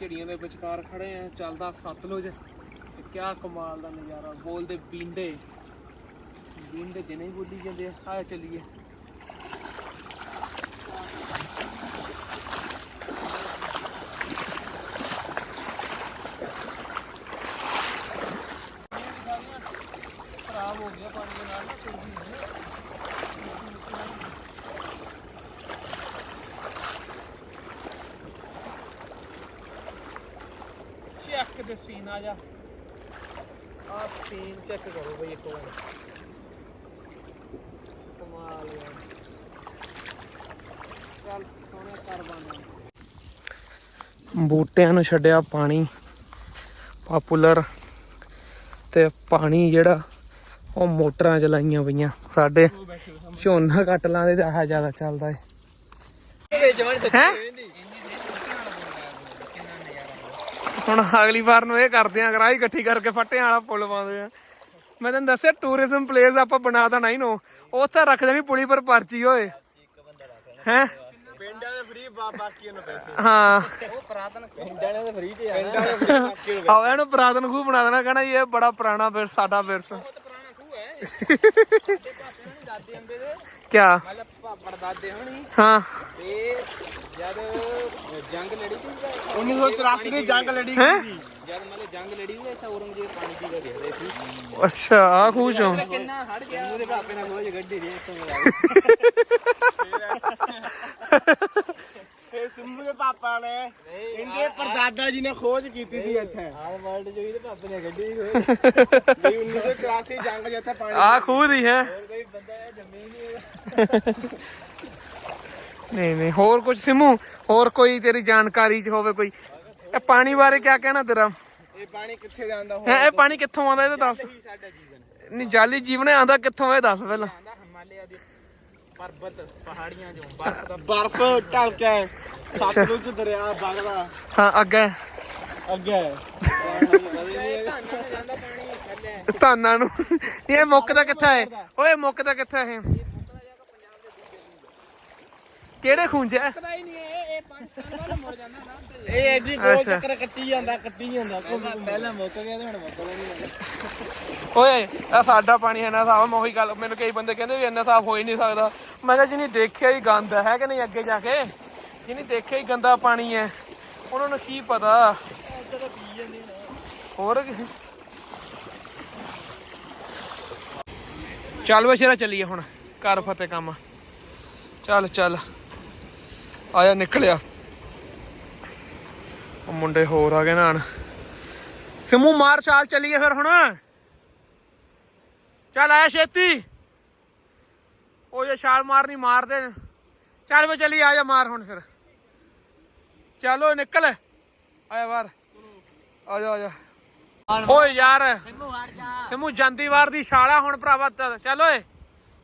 ਝਿੜੀਆਂ ਦੇ ਵਿਚਕਾਰ ਖੜੇ ਆ, ਚੱਲਦਾ ਸਤਲੁਜ। ਤੇ ਕਿਆ ਕਮਾਲ ਦਾ ਨਜ਼ਾਰਾ, ਬੋਲਦੇ ਬੀਂਡੇ ਬੀਂਡੇ ਜਿਹਨੇ ਬੋਲੀ ਜਾਂਦੇ ਆ। ਆਇਆ ਚੱਲੀਏ ਖਰਾਬ ਹੋ ਗਿਆ ਪਾਣੀ ਦੇ ਨਾਲ ਨਾ ਸੁੱਕੀ ਨਹੀਂ ਦੇ ਸੀਨ ਆ ਜਾ। ਆ ਸੀਨ ਚੈੱਕ ਕਰੋ ਬਈ ਇੱਕ ਵਾਰ। ਕਮਾਲ ਯਾਰ ਚੱਲ ਸੋਹਣਾ ਕਰ ਬਣ ਬੂਟਿਆਂ ਨੂੰ ਛੱਡਿਆ ਪਾਣੀ ਪਾਪੂਲਰ ਤੇ ਪਾਣੀ ਜਿਹੜਾ ਉਹ ਮੋਟਰਾਂ ਚਲਾਈਆਂ ਪਈਆਂ। ਸਾਡੇ ਝੋਨਾ ਕੱਟ ਲਾਂਦੇ ਤੇ ਆਹ ਜ਼ਿਆਦਾ ਚੱਲਦਾ ਏ। ਵਿੱਚ ਹੈਂ? ਹੁਣ ਅਗਲੀ ਵਾਰ ਨੂੰ ਇਹ ਕਰਦੇ ਆ ਗਰਾਈ ਇਕੱਠੀ ਕਰਕੇ ਫੱਟਿਆਂ ਵਾਲਾ ਪੁਲ ਪਾਉਂਦੇ ਆ। ਮੈਂ ਤੈਨੂੰ ਦੱਸਿਆ ਟੂਰਿਜ਼ਮ ਪਲੇਸ ਆਪਾਂ ਬਣਾ ਤਾਂ ਨਹੀਂ ਨੋ। ਉੱਥੇ ਰੱਖ ਦੇਣੀ ਪੁਲੀ ਪਰ ਪਰਚੀ ਹੋਏ ਹੈ? ਪਿੰਡਾਂ ਦੇ ਫ੍ਰੀ ਬਾਕੀਆਂ ਨੂੰ ਪੈਸੇ। ਹਾਂ। ਉਹ ਪ੍ਰਾਤਨ ਪਿੰਡਾਂ ਦੇ ਫ੍ਰੀ ਤੇ ਪਿੰਡਾਂ ਦੇ ਫ੍ਰੀ ਬਾਕੀਆਂ ਨੂੰ ਆਹ ਇਹਨੂੰ ਪੁਰਾਤਨ ਖੂਹ ਬਣਾ ਦੇਣਾ ਕਹਿਣਾ ਇਹ ਬੜਾ ਪੁਰਾਣਾ ਫਿਰ ਸਾਡਾ ਵਿਰਸ ਪੁਰਾਣਾ ਖੂਹ ਹੈ। ਸਾਡੇ ਹੋਣੀ ਦਾਦੇ ਅੰਬੇ ਦੇ। ਕਿਆ? ਮਤਲਬ ਪਾਪੜ ਦਾਦੇ ਹੋਣੀ। ਹਾਂ। ਤੇ ਜਦ ਜੰਗ ਲੜੀ ਸੀ 1984 ਦੀ ਜੰਗ ਲੜੀ ਹੈਂ? ਜਦ ਮਤਲਬ ਜੰਗ ਲੜੀ ਸੀ ਐਸਾ ਔਰੰਗਜ਼ੇਬ ਪਾਣੀ ਪੀ ਕੇ ਦੇਖਦੇ ਸੀ। ਅੱਛਾ ਆ ਖੂਹ ਚੋਂ ਕਿੰਨਾ ਹੜ ਗਿਆ। ਉਹਦੇ ਪਾਪੇ ਨਾਲ ਖੋਜ ਗੱਡੀ ਦੀ ਇੱਥੋਂ ਫੇ ਸਿੰਮੂ ਦੇ ਪਾਪਾ ਨੇ। ਇਹਦੇ ਪਰਦਾਦਾ ਜੀ ਨੇ ਖੋਜ ਕੀਤੀ ਸੀ ਇੱਥੇ। ਆਲ ਵਰਲਡ ਜੋ ਇਹਦੇ ਪਾਪੇ ਨੇ ਵੀ 1984 ਜੰਗ ਜਿੱਥੇ ਪਾਣੀ ਆ ਖੂਹ ਦੀ ਹੈ। ਹੋਰ ਕੋਈ ਬੰਦਾ ਇਹ ਜੰਮੇ ਹੀ। ਨਹੀਂ ਨਹੀਂ ਨਹੀਂ ਹੋਰ ਕੁਝ ਸਿਮੂ? ਹੋਰ ਕੋਈ ਤੇਰੀ ਜਾਣਕਾਰੀ ਚ ਹੋਵੇ ਕੋਈ? ਇਹ ਪਾਣੀ ਬਾਰੇ ਕਿਆ ਕਹਿਣਾ ਤੇਰਾ? ਇਹ ਪਾਣੀ ਕਿੱਥੇ ਜਾਂਦਾ ਹੋ ਹੈਂ, ਇਹ ਪਾਣੀ ਕਿੱਥੋਂ ਆਉਂਦਾ ਇਹ ਤਾਂ ਦੱਸ। ਨਹੀਂ ਜਾਲੀ ਜੀਵਨ ਆਂਦਾ ਕਿੱਥੋਂ ਇਹ ਦੱਸ ਪਹਿਲਾਂ। ਆਂਦਾ ਹਿਮਾਲਿਆ ਦੇ ਪਰਬਤ ਪਹਾੜੀਆਂ ਚੋਂ ਬਰਫ਼ ਦਾ ਬਰਫ਼ ਢਲ ਕੇ ਸਤਲੁਜ ਦਰਿਆ ਵਗਦਾ। ਹਾਂ ਅੱਗੇ। ਅੱਗੇ ਧਾਨਾਂ ਨੂੰ। ਇਹ ਮੁੱਕਦਾ ਕਿੱਥੇ ਹੈ ਓਏ ਮੁੱਕਦਾ ਕਿੱਥੇ ਹੈ ਕਿਹੜੇ ਖੂੰਜ? ਹੈ ਪਤਾ ਹੀ ਨਹੀਂ ਇਹ ਇਹ ਪਾਕਿਸਤਾਨ ਵੱਲ ਮੁੜ ਜਾਂਦਾ ਨਾ। ਇਹ ਐਡੀ ਗੋਲ ਅੱਛਾ। ਚੱਕਰ ਕੱਟੀ ਜਾਂਦਾ ਕੱਟੀ ਜਾਂਦਾ। ਪਹਿਲਾਂ ਮੁੱਕ ਗਿਆ ਤੇ ਹੁਣ ਮੁੱਕਦਾ ਨਹੀਂ ਓਏ ਇਹ ਸਾਡਾ ਪਾਣੀ ਇੰਨਾ ਸਾਫ਼ ਮੈਂ ਉਹੀ ਗੱਲ ਮੈਨੂੰ ਕਈ ਬੰਦੇ ਕਹਿੰਦੇ ਵੀ ਇੰਨਾ ਸਾਫ਼ ਹੋ ਹੀ ਨਹੀਂ ਸਕਦਾ। ਮੈਂ ਕਿਹਾ ਜਿਹਨੇ ਦੇਖਿਆ ਹੀ ਗੰਦ ਹੈ ਕਿ ਨਹੀਂ ਅੱਗੇ ਜਾ ਕੇ? ਜਿਹਨੇ ਦੇਖਿਆ ਹੀ ਗੰਦਾ ਪਾਣੀ ਹੈ। ਉਹਨਾਂ ਨੂੰ ਕੀ ਪਤਾ? ਹੋਰ ਕੀ? ਚੱਲ ਵਸ਼ੇਰਾ ਚੱਲੀਏ ਹੁਣ ਕਰ ਫਤੇ ਕੰਮ। ਚੱਲ ਚੱਲ। ਆਇਆ ਨਿਕਲਿਆ। ਉਹ ਮੁੰਡੇ ਹੋਰ ਆ ਗਏ ਨਾਨ। ਸਿਮੂ ਮਾਰ ਛਾਲ ਚੱਲੀਏ ਫਿਰ ਹੁਣ। ਚੱਲ ਆਇਆ ਛੇਤੀ। ਉਹ ਜੇ ਛਾਲ ਮਾਰਨੀ ਮਾਰ ਦੇ ਚੱਲ ਵੇ ਚੱਲੀ, ਆ ਜਾ ਮਾਰ ਹੁਣ ਫਿਰ। ਚਲੋ ਨਿਕਲ। ਆਇਆ ਬਾਹਰ। ਆ ਜਾ ਆ ਜਾ। ਓਏ ਯਾਰ। ਸਿਮੂ ਜਾਂਦੀ ਵਾਰ ਦੀ ਛਾਲਾ ਹੁਣ ਭਰਾਵਾ ਤ- ਚੱਲ ਓਏ।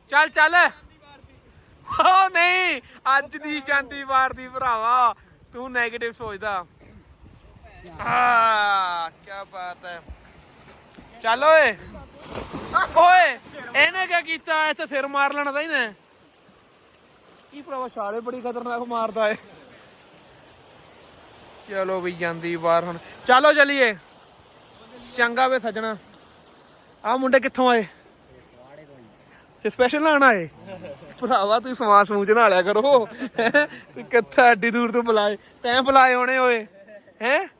ਚੱਲ ਚੱਲ। ਓ ਨਹੀਂ, ਅੱਜ ਦੀ ਜਾਂਦੀ ਵਾਰ ਦੀ ਭਰਾਵਾ। ਤੂੰ 네ਗੇਟਿਵ ਸੋਚਦਾ। ਆ ਕੀ ਬਾਤ ਹੈ। ਚੱਲ ਓਏ। ਓਏ, ਇਹਨੇ ਕੀ ਕੀਤਾ? ਇੱਥੇ ਸਿਰ ਮਾਰ ਲੈਣਾ ਤਾਂ ਇਹਨੇ ਕੀ ਭਰਾਵਾ, ਛਾਲੇ ਬੜੀ ਖਤਰਨਾਕ ਮਾਰਦਾ ਏ। ਚਲੋ ਵੀ ਜਾਂਦੀ ਵਾਰ ਹੁਣ। ਚਲੋ ਚਲੀਏ। ਚੰਗਾ ਵੇ ਸੱਜਣਾ। ਆ ਮੁੰਡੇ ਕਿੱਥੋਂ ਆਏ? ਇਹ ਸਪੈਸ਼ਲ ਲਾਣ ਆਏ? ਭਰਾਵਾ ਤੂੰ ਸਮਾਨ ਸਮੂਚ ਨਾ ਲਿਆ ਕਰੋ। ਹੈਂ? ਤੂੰ ਕਿੱਥੇ ਐਡੀ ਦੂਰ ਤੋਂ ਬੁਲਾਏ? ਤੈਂ ਬੁਲਾਏ ਹੋਣੇ ਓਏ। ਹੈ?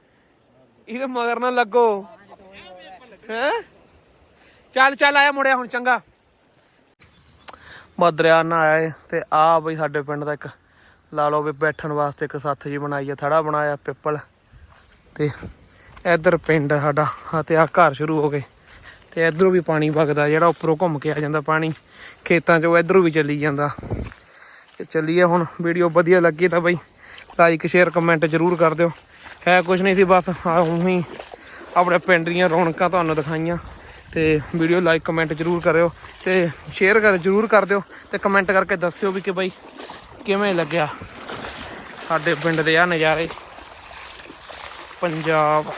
ਇਹਦੇ ਮਗਰ ਨਾ ਲੱਗੋ। ਹੈ? ਚੱਲ ਚੱਲ, ਆਇਆ ਮੁੜਿਆ ਹੁਣ, ਚੰਗਾ। ਬਦਰਿਆ ਨਾ ਆਇਆ ਤੇ ਆ ਬਈ ਸਾਡੇ ਪਿੰਡ ਦਾ ਇੱਕ, ਲਾ ਲਓ ਵੀ ਬੈਠਣ ਵਾਸਤੇ ਇੱਕ ਸੱਥ ਜੀ ਬਣਾਈ ਆ, ਥੜਾ ਬਣਾਇਆ ਪਿੱਪਲ। ਤੇ ਇਧਰ ਪਿੰਡ ਸਾਡਾ ਆ ਤੇ ਆ ਘਰ ਸ਼ੁਰੂ ਹੋ ਗਏ। ਤੇ ਇਧਰੋਂ ਵੀ ਪਾਣੀ ਵਗਦਾ, ਜਿਹੜਾ ਉੱਪਰੋਂ ਘੁੰਮ ਕੇ ਆ ਜਾਂਦਾ ਪਾਣੀ। ਖੇਤਾਂ 'ਚੋਂ ਇਧਰੋਂ ਵੀ ਚੱਲੀ ਜਾਂਦਾ। ਤੇ ਚੱਲੀਏ ਹੁਣ, ਵੀਡੀਓ ਵਧੀਆ ਲੱਗੀ ਤਾਂ ਬਈ ਲਾਈਕ ਸ਼ੇਅਰ ਕਮੈਂਟ ਜਰੂਰ ਕਰ ਦਿਓ। ਹੈ ਕੁਝ ਨਹੀਂ ਸੀ, ਬਸ ਉਹੀ ਆਪਣੇ ਪਿੰਡ ਦੀਆਂ ਰੌਣਕਾਂ ਤੁਹਾਨੂੰ ਦਿਖਾਈਆਂ। ਤੇ ਵੀਡੀਓ ਲਾਈਕ ਕਮੈਂਟ ਜਰੂਰ ਕਰਿਓ ਤੇ ਸ਼ੇਅਰ ਕਰ, ਜਰੂਰ ਕਰ ਦਿਓ ਤੇ ਕਮੈਂਟ ਕਰਕੇ ਦੱਸਿਓ ਵੀ ਕਿ ਬਈ ਕਿਵੇਂ ਲੱਗਿਆ ਸਾਡੇ ਪਿੰਡ ਦੇ ਆ ਨਜ਼ਾਰੇ। ਪੰਜਾਬ